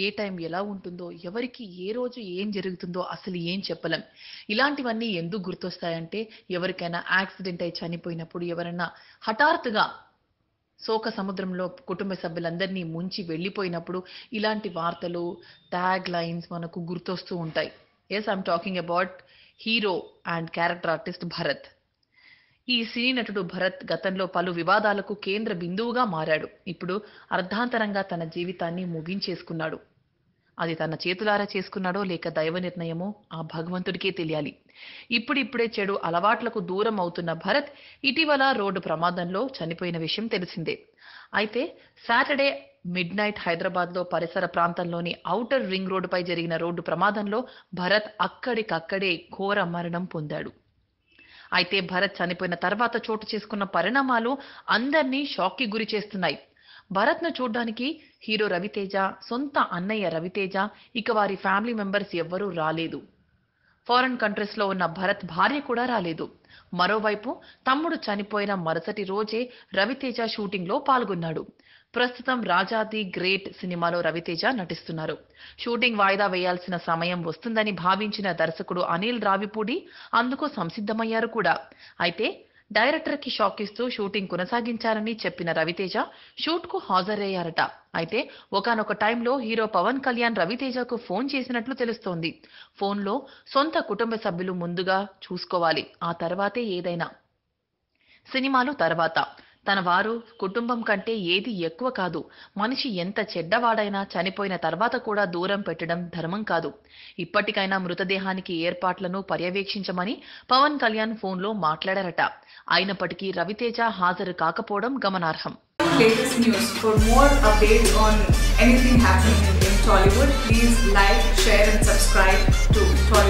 ఏ time ఎలా ఉంటుందో ఎవరికి ఏ రోజు ఏం జరుగుతుందో అసలు ఏం చెప్పలేం. ఇలాంటివన్నీ ఎందుకు గుర్తొస్తాయంటే ఎవరికైనా యాక్సిడెంట్ అయి చనిపోయినప్పుడు ఎవరైనా హఠాత్తుగా శోక సముద్రంలో కుటుంబ సభ్యులందరినీ ముంచి వెళ్ళిపోయినప్పుడు ఇలాంటి వార్తలు ట్యాగ్ లైన్స్ మనకు గుర్తొస్తూ ఉంటాయి. Yes I'm talking about hero and character artist Bharath ఈ సినీ నటుడు భరత్ గతంలో పలు వివాదాలకు కేంద్ర బిందువుగా మారాడు. ఇప్పుడు అర్ధాంతరంగా తన జీవితాన్ని ముగించేసుకున్నాడు. అది తన చేతులారా చేసుకున్నాడో లేక దైవ నిర్ణయమో ఆ భగవంతుడికే తెలియాలి. ఇప్పుడిప్పుడే చెడు అలవాట్లకు దూరం అవుతున్న భరత్ ఇటీవల రోడ్డు ప్రమాదంలో చనిపోయిన విషయం తెలిసిందే. అయితే సాటర్డే మిడ్ నైట్ హైదరాబాద్లో పరిసర ప్రాంతంలోని ఔటర్ రింగ్ రోడ్డుపై జరిగిన రోడ్డు ప్రమాదంలో భరత్ అక్కడికక్కడే ఘోర మరణం పొందాడు. అయితే భరత్ చనిపోయిన తర్వాత చోటు చేసుకున్న పరిణామాలు అందరినీ షాక్కి గురి చేస్తున్నాయి. భరత్ను చూడ్డానికి హీరో రవితేజ సొంత అన్నయ్య రవితేజ ఇక వారి ఫ్యామిలీ మెంబర్స్ ఎవ్వరూ రాలేదు. ఫారెన్ కంట్రీస్లో ఉన్న భరత్ భార్య కూడా రాలేదు. మరోవైపు తమ్ముడు చనిపోయిన మరుసటి రోజే రవితేజ షూటింగ్లో పాల్గొన్నాడు. ప్రస్తుతం రాజాది గ్రేట్ సినిమాలో రవితేజ నటిస్తున్నారు. షూటింగ్ వాయిదా వేయాల్సిన సమయం వస్తుందని భావించిన దర్శకుడు అనిల్ రావిపూడి అందుకు సంసిద్ధమయ్యారు కూడా. అయితే డైరెక్టర్కి షాక్ ఇస్తూ షూటింగ్ కొనసాగించాలని చెప్పిన రవితేజ షూట్కు హాజరయ్యారట. అయితే ఒకనొక టైంలో హీరో పవన్ కళ్యాణ్ రవితేజకు ఫోన్ చేసినట్లు తెలుస్తోంది. ఫోన్లో సొంత కుటుంబ సభ్యులు ముందుగా చూసుకోవాలి. ఆ తర్వాతే ఏదైనా. సినిమాలు తర్వాత. తన వారు కుటుంబం కంటే ఏది ఎక్కువ కాదు. మనిషి ఎంత చెడ్డవాడైనా చనిపోయిన తర్వాత కూడా దూరం పెట్టడం ధర్మం కాదు. ఇప్పటికైనా మృతదేహానికి ఏర్పాట్లను పర్యవేక్షించమని పవన్ కళ్యాణ్ ఫోన్లో మాట్లాడారట. అయినప్పటికీ రవితేజ హాజరు కాకపోవడం గమనార్హం. Latest news. For more updates on anything happening in Tollywood, please like, share, and subscribe to Tollywood.